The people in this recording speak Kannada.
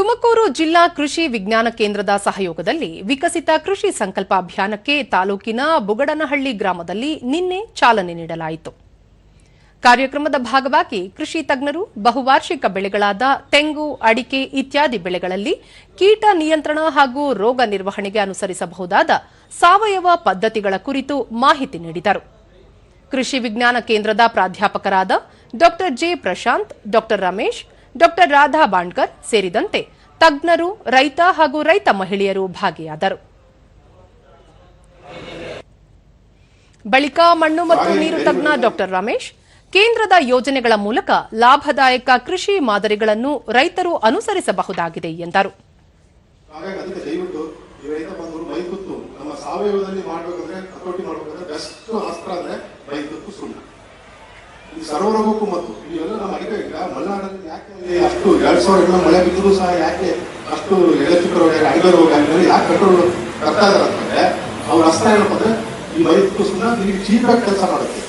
ತುಮಕೂರು ಜಿಲ್ಲಾ ಕೃಷಿ ವಿಜ್ಞಾನ ಕೇಂದ್ರದ ಸಹಯೋಗದಲ್ಲಿ ವಿಕಸಿತ ಕೃಷಿ ಸಂಕಲ್ಪ ಅಭಿಯಾನಕ್ಕೆ ತಾಲೂಕಿನ ಬುಗಡನಹಳ್ಳಿ ಗ್ರಾಮದಲ್ಲಿ ನಿನ್ನೆ ಚಾಲನೆ ನೀಡಲಾಯಿತು. ಕಾರ್ಯಕ್ರಮದ ಭಾಗವಾಗಿ ಕೃಷಿ ತಜ್ಞರು, ಬಹುವಾರ್ಷಿಕ ಬೆಳೆಗಳಾದ ತೆಂಗು, ಅಡಿಕೆ ಇತ್ಯಾದಿ ಬೆಳೆಗಳಲ್ಲಿ ಕೀಟ ನಿಯಂತ್ರಣ ಹಾಗೂ ರೋಗ ನಿರ್ವಹಣೆಗೆ ಅನುಸರಿಸಬಹುದಾದ ಸಾವಯವ ಪದ್ಧತಿಗಳ ಕುರಿತು ಮಾಹಿತಿ ನೀಡಿದರು. ಕೃಷಿ ವಿಜ್ಞಾನ ಕೇಂದ್ರದ ಪ್ರಾಧ್ಯಾಪಕರಾದ ಡಾ ಜೆ ಪ್ರಶಾಂತ್ ಡಾ ರಮೇಶ್ ಡಾ. ರಾಧಾ ಬಾಂಡ್ಕರ್ ಸೇರಿದಂತೆ ತಜ್ಞರು, ರೈತ ಹಾಗೂ ರೈತ ಮಹಿಳೆಯರು ಭಾಗಿಯಾದರು. ಬಳಿಕ ಮಣ್ಣು ಮತ್ತು ನೀರು ತಜ್ಞ ಡಾ. ರಮೇಶ್, ಕೇಂದ್ರದ ಯೋಜನೆಗಳ ಮೂಲಕ ಲಾಭದಾಯಕ ಕೃಷಿ ಮಾದರಿಗಳನ್ನು ರೈತರು ಅನುಸರಿಸಬಹುದಾಗಿದೆ ಎಂದರು. ಸರ್ವರೋಗಕ್ಕೂ ಮತ್ತು ಇವೆಲ್ಲ ನಮ್ಮ ಅಡಿಕೆ ಈಗ ಮಲೆನಾಡಲ್ಲಿ ಯಾಕೆ ಅಷ್ಟು ಎರಡು ಸಾವಿರ ಎಣ್ಣೆ ಮಳೆ ಬಿದ್ದರೂ ಸಹ ಯಾಕೆ ಅಷ್ಟು ಎಲೆಕ್ಟ್ರಿಕ್ ರೋಗ ಅಡಿಗೆ ರೋಗ ಆಗಿದ್ರೆ ಯಾಕೆ ಕಂಟ್ರೋಲ್ ಬರ್ತಾ ಇದಾರೆ ಅಂತಂದ್ರೆ, ಅವ್ರ ಅಸ್ತ್ರ ಏನಪ್ಪ ಅಂದ್ರೆ ಈ ಮಳೆ ಸುಮ್ಮನೆ ಚೀಪಾಗಿ ಕೆಲಸ ಮಾಡುತ್ತೆ.